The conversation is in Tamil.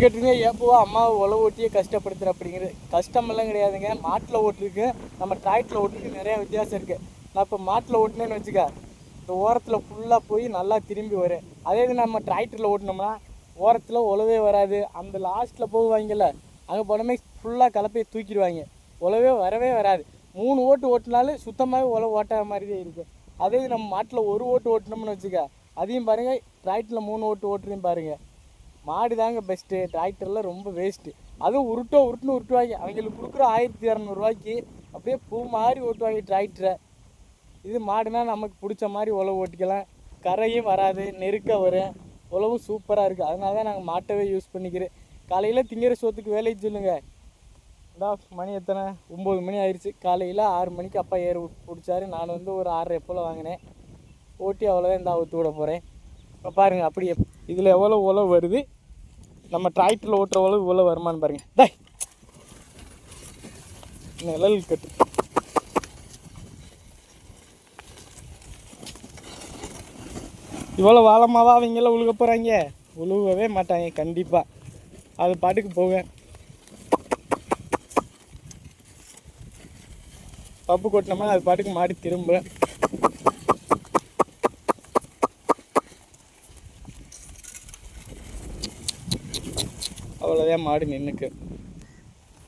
கேட்டுருங்க எப்போ அம்மாவை உழவு ஓட்டியே கஷ்டப்படுத்துற அப்படிங்கிறது. கஷ்டமெல்லாம் கிடையாதுங்க. மாட்டில் ஓட்டுருக்கு. நம்ம டிராக்டரில் ஓட்டுருக்கு. நிறையா வித்தியாசம் இருக்குது நான் இப்போ மாட்டில் ஓட்டினேன்னு வச்சுக்க இந்த ஓரத்தில் ஃபுல்லாக போய் நல்லா திரும்பி வரும். அதே இது நம்ம டிராக்டரில் ஓட்டினோம்னா ஓரத்தில் உழவே வராது. அந்த லாஸ்ட்டில் போவாங்கல்ல அங்கே போனமே ஃபுல்லாக கலப்பையை தூக்கிடுவாங்க. உழவே வரவே வராது. மூணு ஓட்டு ஓட்டினாலும் சுத்தமாகவே உழவு ஓட்டாத மாதிரியே இருக்குது அதே இது நம்ம மாட்டில் ஒரு ஓட்டு ஓட்டினோம்னு வச்சுக்க அதையும் பாருங்கள் டிராக்டரில் மூணு ஓட்டு ஓட்டுறையும் பாருங்கள் மாடு தாங்க பெஸ்ட்டு டிராக்டரில் ரொம்ப வேஸ்ட்டு அதுவும் உருட்டோ உருட்டுன்னு உருட்டுவாங்க. அவங்களுக்கு கொடுக்குற ஆயிரத்தி இரநூறுவாய்க்கு அப்படியே பூ மாதிரி ஓட்டுவாங்க டிராக்டரை இது மாடுனா நமக்கு பிடிச்ச மாதிரி உழவு ஓட்டிக்கலாம். கரையும் வராது நெருக்க வரும். உழவும் சூப்பராக இருக்குது அதனால தான் நாங்கள் மாட்டவே யூஸ் பண்ணிக்கிறேன் காலையில் திங்கிற சோத்துக்கு வேலைக்கு சொல்லுங்கள் இந்தா மணி எத்தனை? ஒம்பது மணி ஆயிடுச்சு காலையில் ஆறு மணிக்கு அப்பா ஏறு பிடிச்சாரு. நான் வந்து ஒரு ஆறரை போல் வாங்கினேன். ஓட்டி அவ்வளோதான் இந்த அவுத்து விட போகிறேன் இப்போ பாருங்கள் அப்படியே இதில் எவ்வளோ உழவு வருது? நம்ம டிராக்டரில் ஓட்டுற இவ்வளோ வருமானு பாருங்கள் டேய். நிழல் கட்டு. இவ்வளோ வாழமாவா அவங்கெல்லாம் உழுக போகிறாங்க உழுகவே மாட்டாங்க கண்டிப்பாக அது பாட்டுக்கு போவேன் பப்பு கொட்டினோம்னா அது பாட்டுக்கு மாடி திரும்ப அவ்வளோதான் மாடு நின்றுக்கு